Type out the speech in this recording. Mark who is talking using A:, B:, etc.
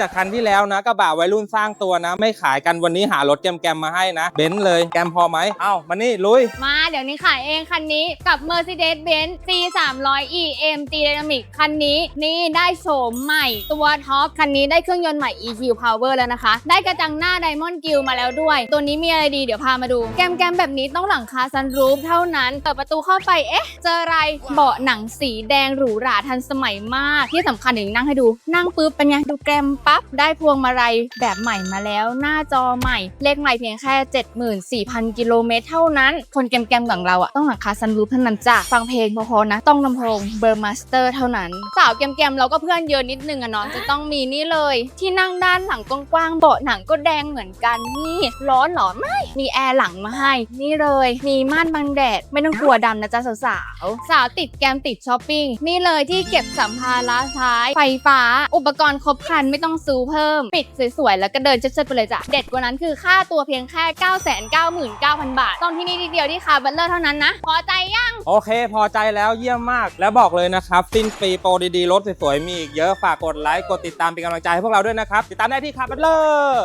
A: จากคันที่แล้วนะกระบะวัยรุ่นสร้างตัวนะ ไม่ขายกันวันนี้หารถแกมๆมมาให้นะเบนซ์เลยแกมพอไหมเอ้ามานี่ลุย
B: มาเดี๋ยวนี้ขายเองคันนี้กับ Mercedes-Benz C 3 0 0 E AMG Dynamic คันนี้นี่ได้โฉมใหม่ตัวท็อปคันนี้ได้เครื่องยนต์ใหม่ EQ Power แล้วนะคะ ได้กระจังหน้า Diamond Grill มาแล้วด้วย ตัวนี้มีอะไรดีเดี๋ยวพามาดู แกมๆแบบนี้ต้องหลังคาซันรูฟเท่านั้นเปิดประตูเข้าไปเอ๊ะเจออะไรเบาะหนังสีแดงหรูหราทันสมัยมากที่สำคัญถึงนั่งให้ดู นั่งปุ๊บเป็นไงดูแกรมปั๊บ ได้พวงมาลัยแบบใหม่มาแล้ว หน้าจอใหม่ เลขใหม่เพียงแค่ 74,000 กิโลเมตรเท่านั้น คนแกมๆอย่างเราอะต้องหลังคาซันรูฟเท่านั้นจ้ะฟังเพลงพอๆนะ ต้องลำโพงเบอร์มาสเตอร์เท่านั้น สาวแกมๆเราก็เพื่อนเยอะนิดนึงอะเนาะจะต้องมีนี่เลย ที่นั่งด้านหลังกว้างๆเบาะหนังก็แดงเหมือนกันนี่ร้อนหรอไม่มีแอร์หลังมาให้ นี่เลย มีม่านบังแดดไม่ต้องกลัวดำนะจ๊ะสาวๆสาวติดแกมติดช้อปปิ้งนี่เลยที่เก็บสัมภาระท้ายไฟฟ้า อุปกรณ์ครบครันไม่ต้องซื้อเพิ่ม ปิดสวยๆ แล้วก็เดินเชิดๆไปเลยจ้ะ เด็ดกว่านั้นคือค่าตัวเพียงแค่ 999,000 บาท ต้องที่นี่ทีเดียวที่คาร์บัตเลอร์เท่านั้นนะ พอใจยัง
A: โอเค พอใจแล้วเยี่ยมมาก แล้วบอกเลยนะครับ สิ้นปีโปรดีๆรถสวยๆมีอีกเยอะฝากกดไลค์กดติดตามเป็นกำลังใจให้พวกเราด้วยนะครับติดตามได้ที่คาร์บัตเลอร์